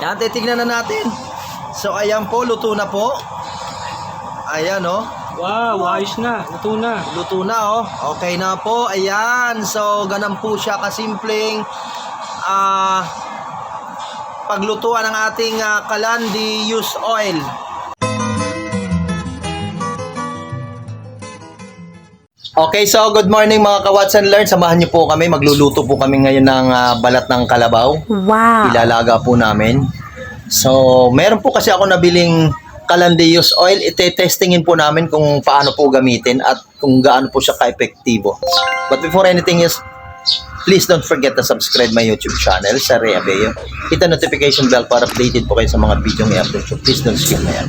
Yan, titignan na natin. So, ayan po, luto na po. Ayan, oh. Wow, ayos na. Ito na. Luto na, oh. Okay na po. Ayan. So, ganun po siya kasimpleng ah paglutuan ng ating ah, kalandi use oil. Okay, so good morning mga ka-Watch and Learn. Samahan niyo po kami. Magluluto po kami ngayon ng ah, balat ng kalabaw. Wow. Ilalaga po namin. So, meron po kasi ako nabiling Calandius oil. Ite-testingin po namin kung paano po gamitin at kung gaano po siya ka-epektibo. But before anything else, please don't forget to subscribe my YouTube channel, sa Rea Beo. Hit the notification bell para updated po kayo sa mga video ng i-upload ko. Please don't skip na yan.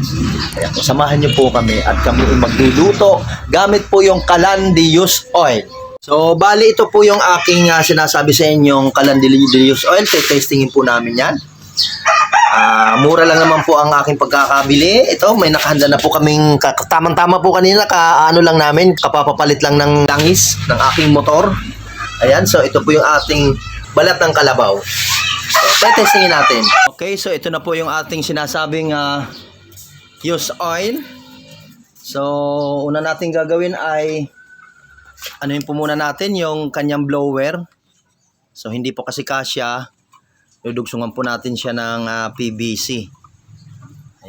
Kaya po, samahan niyo po kami at kami ay magluluto gamit po yung Calandius oil. So, bali ito po yung aking ah, sinasabi sa inyong Calandius oil. Testingin po namin yan. Ah, mura lang naman po ang aking pagkakabili. Ito, may nakahanda na po kaming ka- tamang-tama po kanina ka ano lang namin, kapapapalit lang ng langis ng aking motor. Ayan, so ito po yung ating balat ng kalabaw. So, testingin natin. Okay, so ito na po yung ating sinasabing ah, use oil. So, una nating gagawin ay ano yun po muna natin yung kanyang blower. So, hindi po kasi kasya dudugsungan po natin siya ng ah, PVC.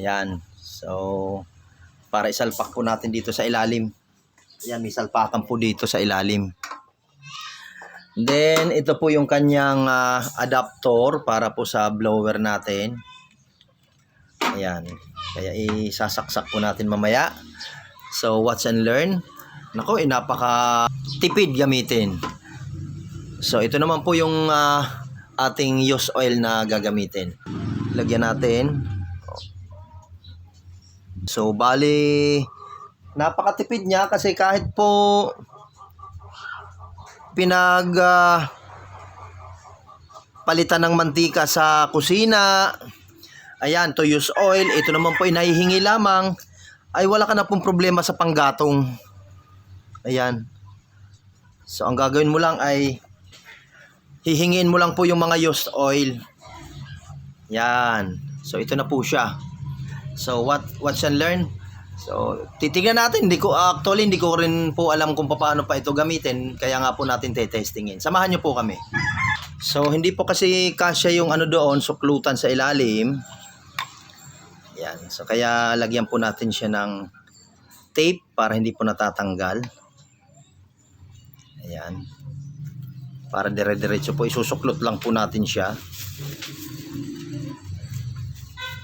Ayan. So, para isalpak po natin dito sa ilalim. Ayan, may salpakan po dito sa ilalim. Then, ito po yung kanyang ah, adapter para po sa blower natin. Ayan. Kaya isasaksak po natin mamaya. So, watch and learn. Nako, eh, napaka tipid gamitin. So, ito naman po yung ah, ating use oil na gagamitin. Lagyan natin. So, bali, napakatipid niya kasi kahit po pinag ah, palitan ng mantika sa kusina, ayan, to use oil, ito naman po ay nahihingi lamang, ay wala ka na pong problema sa panggatong. Ayan. So, ang gagawin mo lang ay hihingin mo lang po yung mga used oil. Yan. So ito na po siya. So what watch and learn. So titignan natin, hindi ko actually hindi ko rin po alam kung paano pa ito gamitin, kaya nga po natin te-testingin. Samahan niyo po kami. So hindi po kasi kasya yung ano doon, suklutan sa ilalim. Yan. So kaya lagyan po natin siya ng tape para hindi po natatanggal. Ayan para dire-diretso po isusuklot lang po natin siya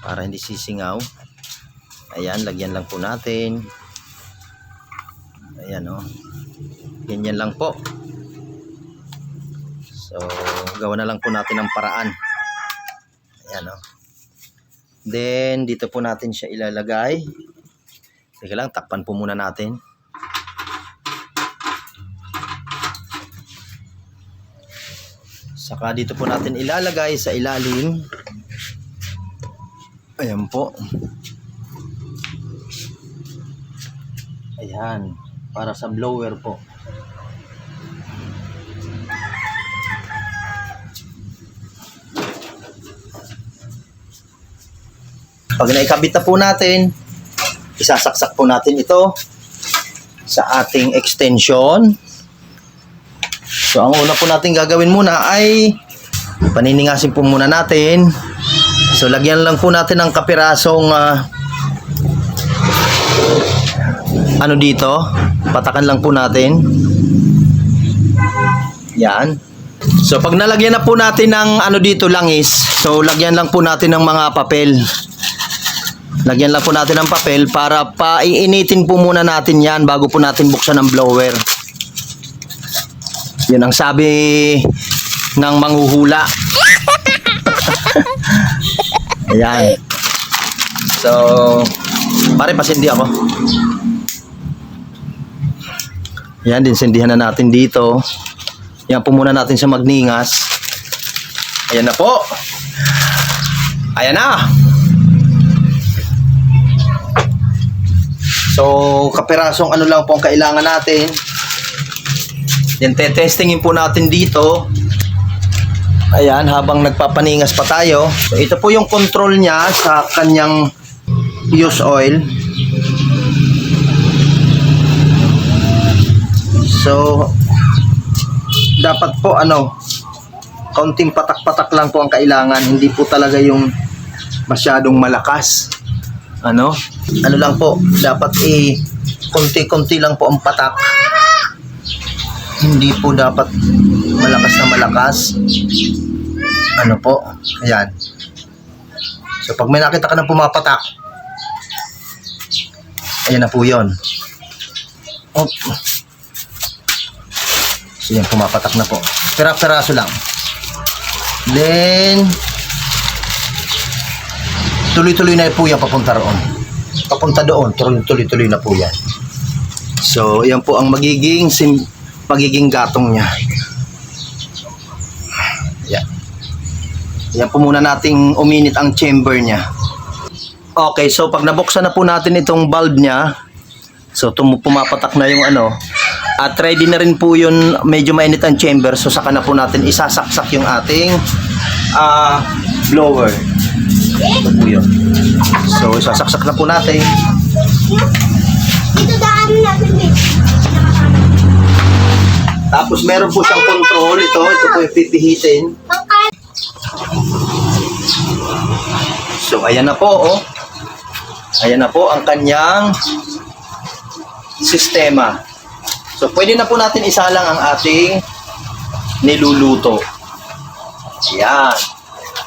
para hindi sisingaw ayan lagyan lang po natin ayan o oh. ganyan lang po so gawa na lang po natin ng paraan ayan o oh. then dito po natin siya ilalagay Teka lang takpan po muna natin Saka dito po natin ilalagay sa ilalim. Ayan po. Ayan. Para sa blower po. Pag naikabit na po natin, isasaksak po natin ito sa ating extension. So, ang una po natin gagawin muna ay paniningasin po muna natin. So, lagyan lang po natin ng kapirasong ah, ano dito. Patakan lang po natin. Yan. So, pag nalagyan na po natin ng ano dito langis, so lagyan lang po natin ng mga papel. Lagyan lang po natin ng papel para paiinitin po muna natin yan bago po natin buksan ang blower. Yun ang sabi ng manghuhula. Ayan. So, pare pasindi ako. Yan, din sindihan na natin dito. Yan po muna natin sa magningas. Ayan na po. Ayan na. So, kapirasong ano lang po ang kailangan natin. Yan, te-testingin po natin dito Ayan, habang nagpapaningas pa tayo. So, ito po yung control niya sa kanyang use oil. So, dapat po ano, kaunting patak-patak lang po ang kailangan. Hindi po talaga yung masyadong malakas. Ano? Ano lang po, dapat eh, konti-konti lang po ang patak. Hindi po dapat malakas na malakas. Ano po? Ayan. So, pag may nakita ka na pumapatak, ayan na po yun. Oh. So, yan, pumapatak na po. Pera-peraso lang. Then, tuloy-tuloy na po yan papunta roon. Papunta doon, tuloy-tuloy na po yan. So, yan po ang magiging sim magiging gatong niya. Yan. Yan po muna nating uminit ang chamber niya. Okay, so pag nabuksan na po natin itong bulb niya, so pumapatak na yung ano, at ready na rin po yun, medyo mainit ang chamber, so saka na po natin isasaksak yung ating ah blower. Ito po yun. So, isasaksak na po natin. Dito daan natin. Tapos meron po siyang control. Ito, ito po yung pipihitin. So, ayan na po, oh. Ayan na po ang kanyang sistema. So, pwede na po natin isalang ang ating niluluto. Ayan.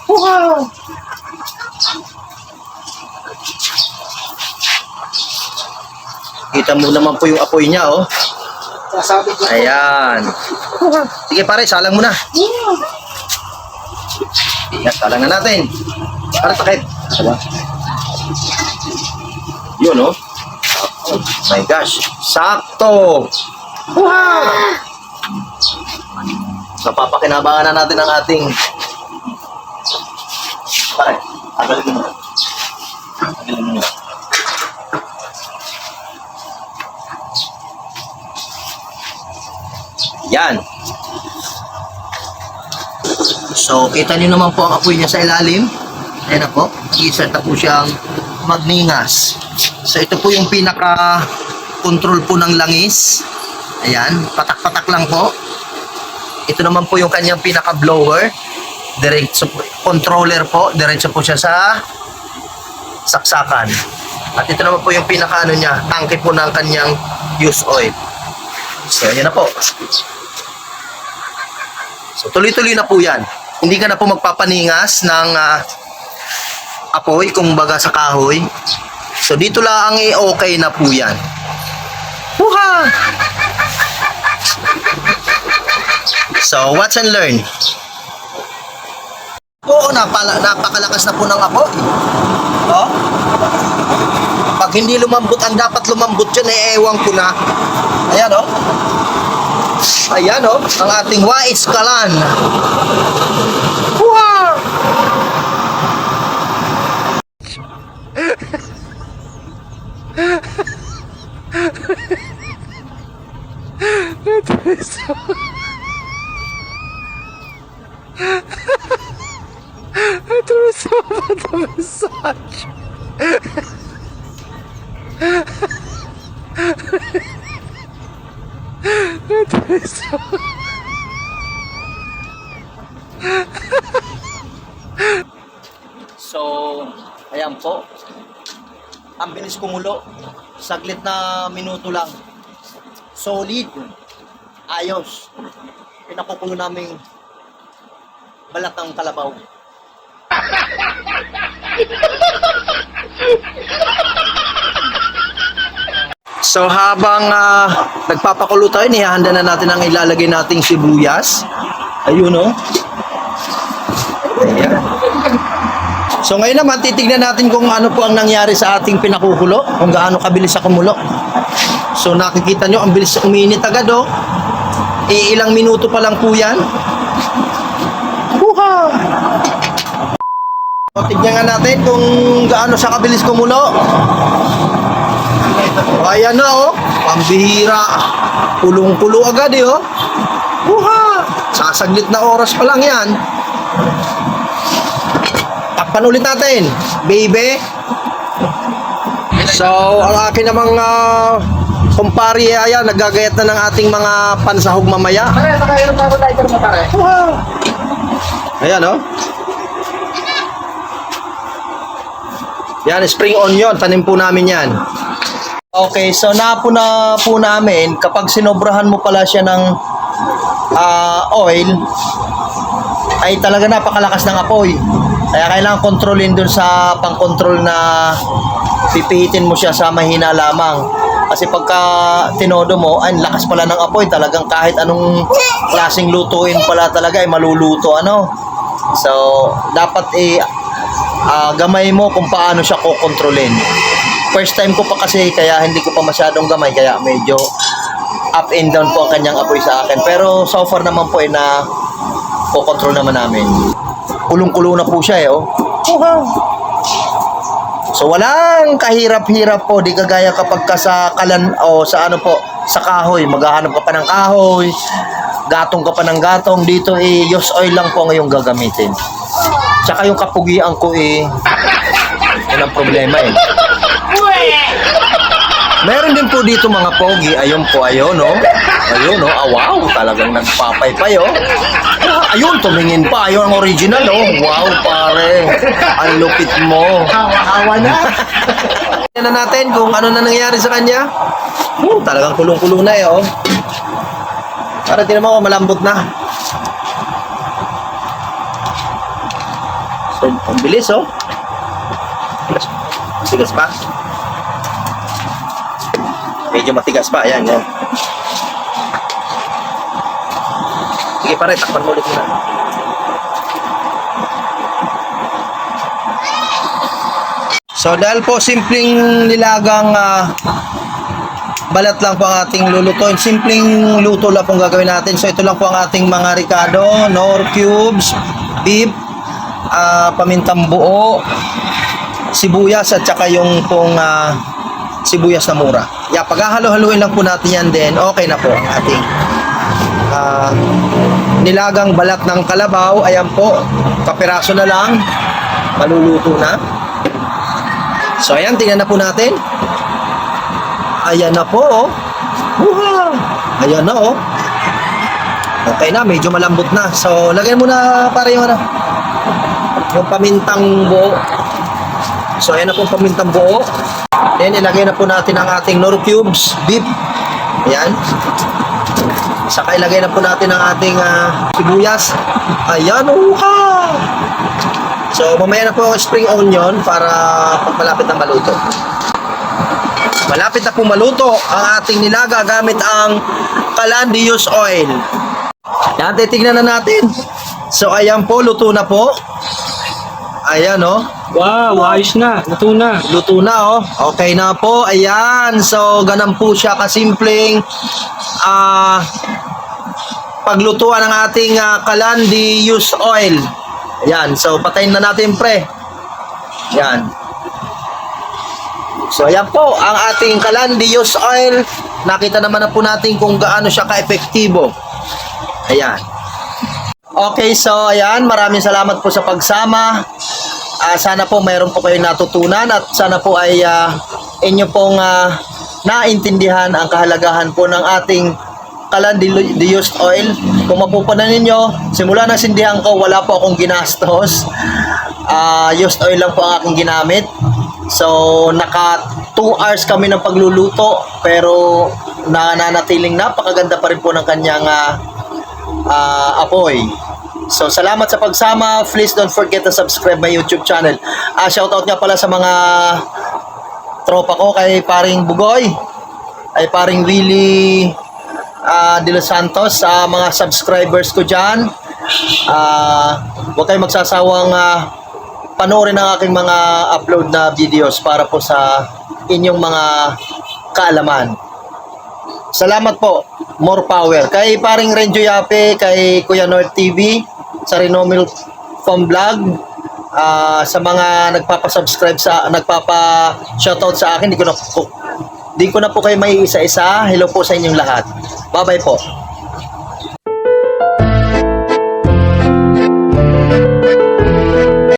Wow! Kita mo naman po yung apoy niya, oh. Ayan. Sige pare, salang mo na. Yan, salang na natin. Para takip. Diba? Yun, oh. Oh my gosh. Sakto. Wow! Napapakinabangan na natin ang ating Pare, tagalin mo na. Tagalin mo. Yan. So, kita niyo naman po ang apoy niya sa ilalim. Ayan na po. Isa na po siyang magningas. So, ito po yung pinaka-control po ng langis. Ayan. Patak-patak lang po. Ito naman po yung kanyang pinaka-blower. Diretso controller po. Diretso po siya sa saksakan. At ito naman po yung pinaka-ano niya, tangke po ng kanyang use oil. So, ayan na po. So, tuloy-tuloy na po yan. Hindi ka na po magpapaningas ng ah, apoy, kung baga sa kahoy. So, dito lang eh, okay na po yan. Huha! So, watch and learn. Oo, napala, napakalakas na po ng apoy. Oh? Pag hindi lumambot ang dapat lumambot dyan, eh, ewan ko na. Ayan, oh. Ayan oh, ang ating wais kalan. So, ayan po. Ang bilis kumulo. Saglit na minuto lang. Solid. Ayos. Pinakukulo namin balat ng kalabaw. So habang ah, nagpapakulo tayo, nihahanda na natin ang ilalagay nating sibuyas. Ayun oh. Ayan. So ngayon naman, titignan natin kung ano po ang nangyari sa ating pinakukulo, kung gaano kabilis sa kumulo. So nakikita nyo, ang bilis uminit agad oh. Iilang minuto pa lang po yan. Buha! So, tignan nga natin kung gaano siya kabilis kumulo. O, ayan na oh. Pambihira. Pulong-pulo agad eh oh. Buha! Sasaglit na oras pa lang yan. Takpan ulit natin, baby. So, ang akin namang uh, kumpari, ayan, naggagayat na ng ating mga pansahog mamaya. Pare, nakainom pa ako tayo mo pare. Ayan, oh. Yan, spring onion. Tanim po namin yan. Okay, so napo na po namin, kapag sinobrahan mo pala siya ng ah, oil, ay talaga napakalakas ng apoy. Kaya kailangan kontrolin dun sa pang-control na pipihitin mo siya sa mahina lamang. Kasi pagka tinodo mo, ay lakas pala ng apoy. Talagang kahit anong klaseng lutuin pala talaga ay maluluto. Ano? So, dapat eh, ah, gamay mo kung paano siya kokontrolin. First time ko pa kasi kaya hindi ko pa masyadong gamay kaya medyo up and down po ang kanyang apoy sa akin. Pero so far naman po ay na kokontrol naman namin. Kulong-kulo na po siya eh oh. So walang kahirap-hirap po, di kagaya kapag ka sa kalan o sa ano po, sa kahoy, maghahanap ka pa ng kahoy, gatong ka pa ng gatong, dito eh, use oil lang po ngayong gagamitin. Tsaka yung kapugian ko eh, yun ang problema eh. Meron din po dito mga pogi, ayun po, ayun no. Ayun no, ah, wow, talagang nagpapaypay oh. Ah, Ayun, tumingin pa, ayun ang original oh. Wow, pare, ang lupit mo. Hawa-hawa na. Tingnan na natin kung ano na nangyari sa kanya. Hmm, talagang kulong-kulong na eh, oh. Para tinan mo, malambot na. So, ang bilis, oh. Matigas pa. Medyo matigas pa, ayan, yan. Sige pare, takpan mo ulit muna. So dahil po simpleng nilagang ah, balat lang po ang ating lulutuin. Simpleng luto lang pong gagawin natin. So ito lang po ang ating mga ricado, nor cubes, beef, ah, pamintang buo, sibuyas at saka yung pong ah, sibuyas na mura. Yeah, paghahalo-haluin lang po natin yan din. Okay na po ang ating ah, nilagang balat ng kalabaw. Ayan po, kapiraso na lang. Maluluto na. So ayan, tingnan na po natin. Ayan na po, oh. Wow! Ayan na, oh. Okay na, medyo malambot na. So, lagyan mo na para yung ano, yung pamintang buo. So, ayan na po ang pamintang buo. Then, ilagay na po natin ang ating nor cubes, beef. Ayan. Saka ilagay na po natin ang ating ah, sibuyas. Ayan, wow! So, mamaya na po ang spring onion para pag malapit na maluto. Malapit na po maluto ang ating nilaga gamit ang Calandius oil. Yan, titignan na natin. So, ayan po, luto na po. Ayan, oh. Wow, ayos na. Luto na. Luto na, oh. Okay na po. Ayan. So, ganun po siya kasimpleng ah paglutuan ng ating uh, Calandius oil. Ayan. So, patayin na natin, pre. Ayan. So, ayan po, ang ating Calandius oil. Nakita naman na po natin kung gaano siya ka-epektibo. Ayan. Okay, so ayan, maraming salamat po sa pagsama. Ah, sana po mayroon po kayong natutunan at sana po ay ah, inyo pong ah, naintindihan ang kahalagahan po ng ating Calandius oil. Kung mapupunan ninyo, simula na sindihan ko, wala po akong ginastos. Ah, used oil lang po ang aking ginamit. So, naka 2 hours kami ng pagluluto pero nananatiling napakaganda pa rin po ng kanyang ah, ah, apoy. So, salamat sa pagsama. Please don't forget to subscribe my YouTube channel. Ah, shoutout nga pala sa mga tropa ko kay paring Bugoy, ay paring Willie ah, De Los Santos, sa mga subscribers ko dyan. Ah, huwag kayong magsasawang ah, panoorin ang aking mga upload na videos para po sa inyong mga kaalaman. Salamat po. More power. Kay paring Renjo Yape, kay Kuya North TV, sa Renomil Farm Vlog, ah, sa mga nagpapa-subscribe sa nagpapa-shoutout sa akin, di ko na po di ko na po kayo may isa-isa. Hello po sa inyong lahat. Bye-bye po.